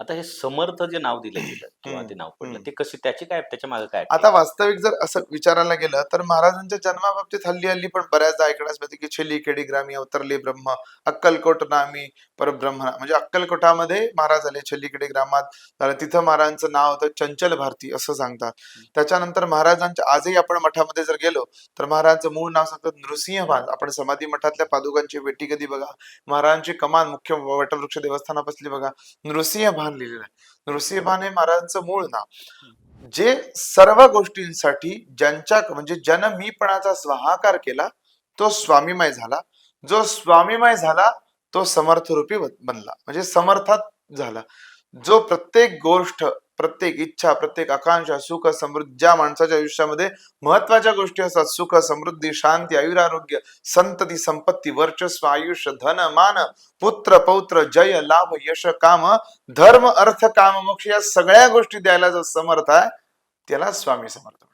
आता हे समर्थ जे नाव दिलं गेलं किंवा ते नाव पडलं. ते कशी त्याची काय त्याच्यामागे काय आता वास्तविक जर असं विचारायला गेलं तर महाराजांच्या जन्माबाबतीत हल्ली हल्ली पण बऱ्याचदा ऐकण्यास मिळते की छेली खेडी ग्रामी अवतरले ब्रह्म अक्कलकोट नामी परब्रह्म म्हणजे अक्कलकोटामध्ये महाराज आले छेलीखेडी ग्रामात झालं. तिथं महाराजांचं नाव होतं चंचल भारती असं सांगतात. त्याच्यानंतर महाराजांच्या आजही आपण मठामध्ये जर गेलो तर महाराजांचं मूळ नाव सांगतात नृसिंहभान आपण समाधी मठातल्या पादुकांची वेटी कधी बघा? महाराजांची कमान मुख्य वटवृक्ष देवस्थानापासली बघा. नृसिंहभान लिहिलेलं आहे. नृसिंहभान हे महाराजांचं मूळ नाव. जे सर्व गोष्टींसाठी ज्यांच्या म्हणजे जन मीपणाचा स्वाहाकार केला तो स्वामीमय झाला. जो स्वामीमय झाला तो समर्थरूपी बनला. म्हणजे समर्थात झाला. जो प्रत्येक गोष्ट प्रत्येक इच्छा प्रत्येक आकांक्षा सुख समृद्धी ज्या माणसाच्या आयुष्यामध्ये महत्त्वाच्या गोष्टी असतात सुख समृद्धी शांती आयुरारोग्य संतती संपत्ती वर्चस्व आयुष्य धन मान पुत्र पौत्र जय लाभ यश काम धर्म अर्थ काम मोक्ष या सगळ्या गोष्टी द्यायला जो समर्थ आहे त्याला स्वामी समर्थ.